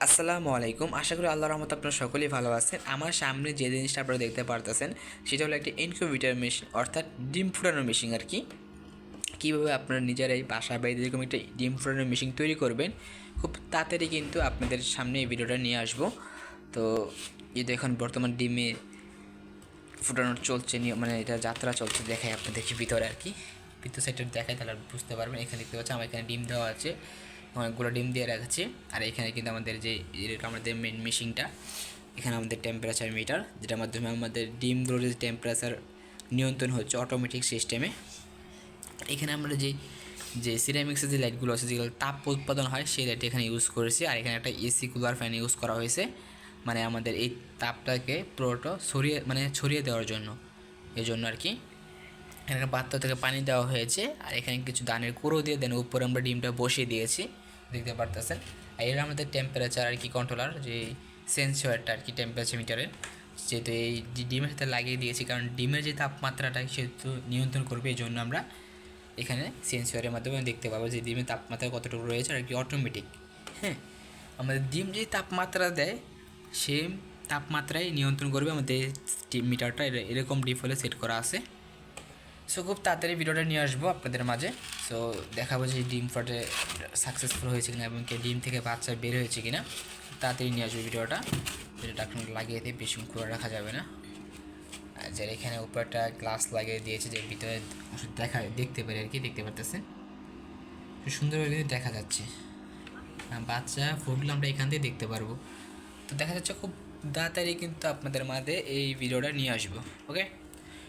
আসসালামু আলাইকুম। আশা করি আল্লাহর রহমত আপনারা সকলেই ভালো আছেন। আমার সামনে যে জিনিসটা আপনারা দেখতে পারতেছেন, সেটা হলো একটি ইনকিউবেটর মেশিন অর্থাৎ ডিম ফুটানোর মেশিন আর কি। কীভাবে আপনারা নিজেরাই বাসা বাড়িতে এরকম একটা ডিম ফুটানোর মেশিন তৈরি করবেন, খুব তাড়াতাড়ি কিন্তু আপনাদের সামনে এই ভিডিওটা নিয়ে আসব। তো এই দেখুন, বর্তমান ডিমে ফুটানোর চলছে, নিয়ে- মানে এটা যাত্রা চলছে দেখাই আপনাদেরকে ভিতরে আর কি। ভিতর সাইডটা দেখায় তাহলে বুঝতে পারবেন। এখানে দেখতে পাচ্ছেন আমার এখানে ডিম দেওয়া আছে। অনেকগুলো ডিম দিয়ে রাখছি। আর এখানে কিন্তু আমাদের যে আমাদের মেন মেশিনটা এখানে আমাদের টেম্পারেচার মিটার যেটার মাধ্যমে আমাদের ডিমগুলোর যে টেম্পারেচার নিয়ন্ত্রণ হচ্ছে অটোমেটিক সিস্টেমে এখানে আমরা যে যে সিরামিক্সের যে লাইটগুলো আছে, যেগুলো তাপ উৎপাদন হয়, সেই লাইট এখানে ইউজ করেছি। আর এখানে একটা এসি কুলার ফ্যান ইউজ করা হয়েছে। মানে আমাদের এই তাপটাকে পুরোটা ছড়িয়ে মানে ছড়িয়ে দেওয়ার জন্য। এই জন্য আর কি। এখানে পাত্র থেকে পানি দেওয়া হয়েছে, আর এখানে কিছু দানের কুড়ো দিয়ে দেন, উপরে আমরা ডিমটা বসিয়ে দিয়েছি, দেখতে পারতেছেন। আর এর আমাদের টেম্পারেচার আর কি কন্ট্রোলার যে সেন্সরটা আর কি টেম্পারেচার মিটারের যেহেতু এই ডিমের সাথে লাগিয়ে দিয়েছি, কারণ ডিমের যে তাপমাত্রাটা সেহেতু নিয়ন্ত্রণ করবে, এই জন্য আমরা এখানে সেন্সরের মাধ্যমে দেখতে পাবো যে ডিমের তাপমাত্রা কতটুকু রয়েছে, আর কি অটোমেটিক হ্যাঁ। আমাদের ডিম যে তাপমাত্রা দেয় সে তাপমাত্রায় নিয়ন্ত্রণ করবে, আমাদের মিটারটা এরকম ডিফলে সেট করা আছে। সো খুব তাড়াতাড়ি ভিডিওটা নিয়ে আসব আপনাদের মাঝে। সো দেখাবো যে ডিম ফটে সাকসেসফুল হয়েছে কিনা এবং ডিম থেকে বাচ্চা বের হয়েছে কিনা। তাড়াতাড়ি নিয়ে আসব ভিডিওটা। যেটা এখন লাগিয়ে দিয়ে বেশি খুলে রাখা যাবে না। আর যার এখানে উপরটা গ্লাস লাগিয়ে দিয়েছে যে ভিতরে দেখা দেখতে পারে আর কি, দেখতে পারতেছেন? সুন্দরভাবে কিন্তু দেখা যাচ্ছে। বাচ্চা ফুটগুলো আমরা এখান থেকে দেখতে পারব। তো দেখা যাচ্ছে খুব তাড়াতাড়ি কিন্তু আপনাদের মাঝে এই ভিডিওটা নিয়ে আসব ওকে